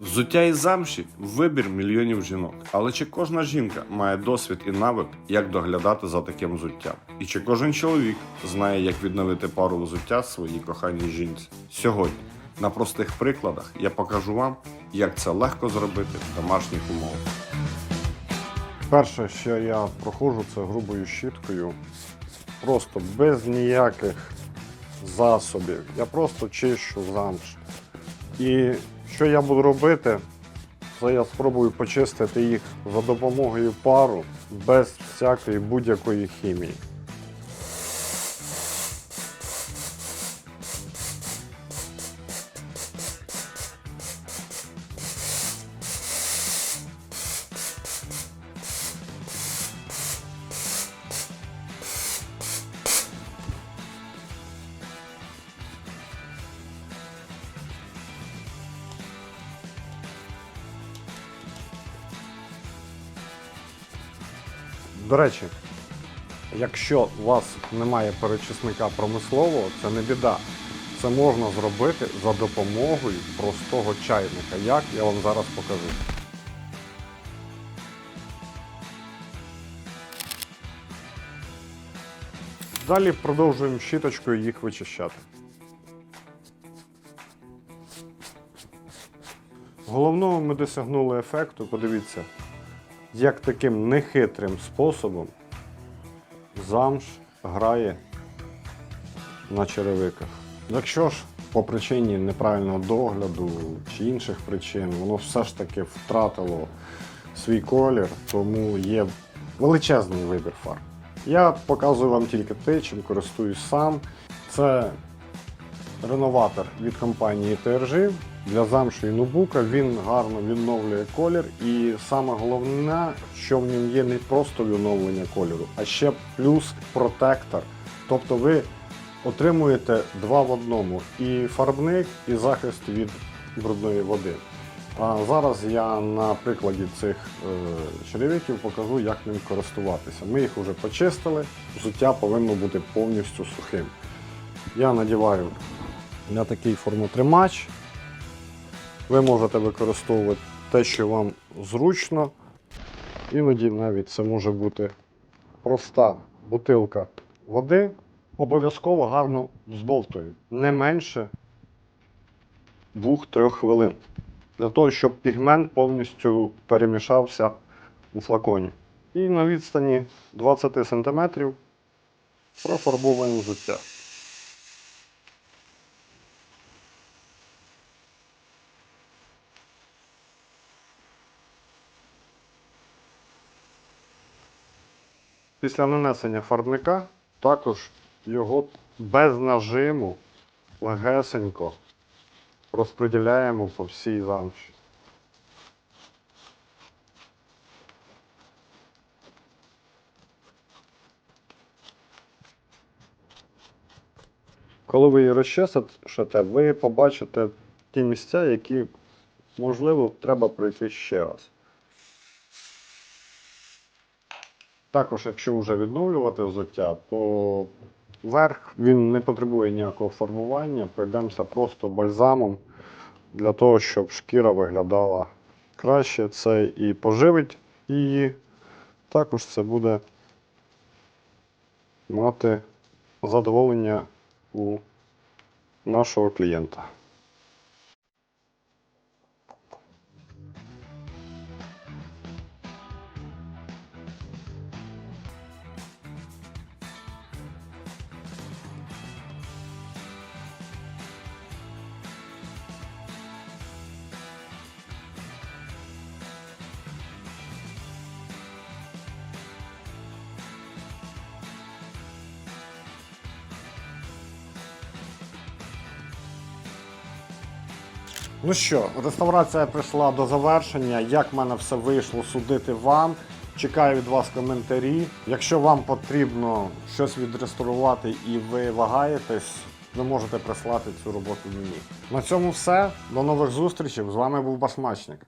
Взуття із замші вибір мільйонів жінок. Але чи кожна жінка має досвід і навик, як доглядати за таким взуттям? І чи кожен чоловік знає, як відновити пару взуття своїй коханій жінці? Сьогодні на простих прикладах я покажу вам, як це легко зробити в домашніх умовах. Перше, що я проходжу, це грубою щіткою. Просто без ніяких засобів. Я просто чищу замш. І що я буду робити, це я спробую почистити їх за допомогою пару без всякої будь-якої хімії. До речі, якщо у вас немає перечисника промислового, це не біда. Це можна зробити за допомогою простого чайника. Як я вам зараз покажу. Далі продовжуємо щіточкою їх вичищати. Головного ми досягнули ефекту, подивіться, як таким нехитрим способом замш грає на черевиках. Якщо ж по причині неправильного догляду чи інших причин воно все ж таки втратило свій колір, тому є величезний вибір фарб. Я показую вам тільки те, чим користуюсь сам. Це реноватор від компанії TRG для замшу і нубука. Він гарно відновлює колір. І саме головне, що в ньому є не просто відновлення кольору, а ще плюс протектор. Тобто ви отримуєте два в одному: і фарбник, і захист від брудної води. А зараз я на прикладі цих е, черевиків покажу, як ним користуватися. Ми їх вже почистили, взуття повинно бути повністю сухим. Я надіваю на такий формотримач. Ви можете використовувати те, що вам зручно. Іноді навіть це може бути проста бутилка води. Обов'язково гарно збовтую. Не менше 2-3 хвилин. Для того, щоб пігмент повністю перемішався у флаконі. І на відстані 20 см профарбовуємо взуття. Після нанесення фарбника також його без нажиму легесенько розподіляємо по всій замші. Коли ви її розчесите, ви побачите ті місця, які, можливо, треба пройти ще раз. Також, якщо вже відновлювати взуття, то верх він не потребує ніякого формування. Пройдемося просто бальзамом для того, щоб шкіра виглядала краще. Це і поживить її. Також це буде мати задоволення у нашого клієнта. Ну що, реставрація прийшла до завершення. Як в мене все вийшло судити вам. Чекаю від вас коментарі. Якщо вам потрібно щось відреставрувати і ви вагаєтесь, ви можете прислати цю роботу мені. На цьому все. До нових зустрічей. З вами був Басмачник.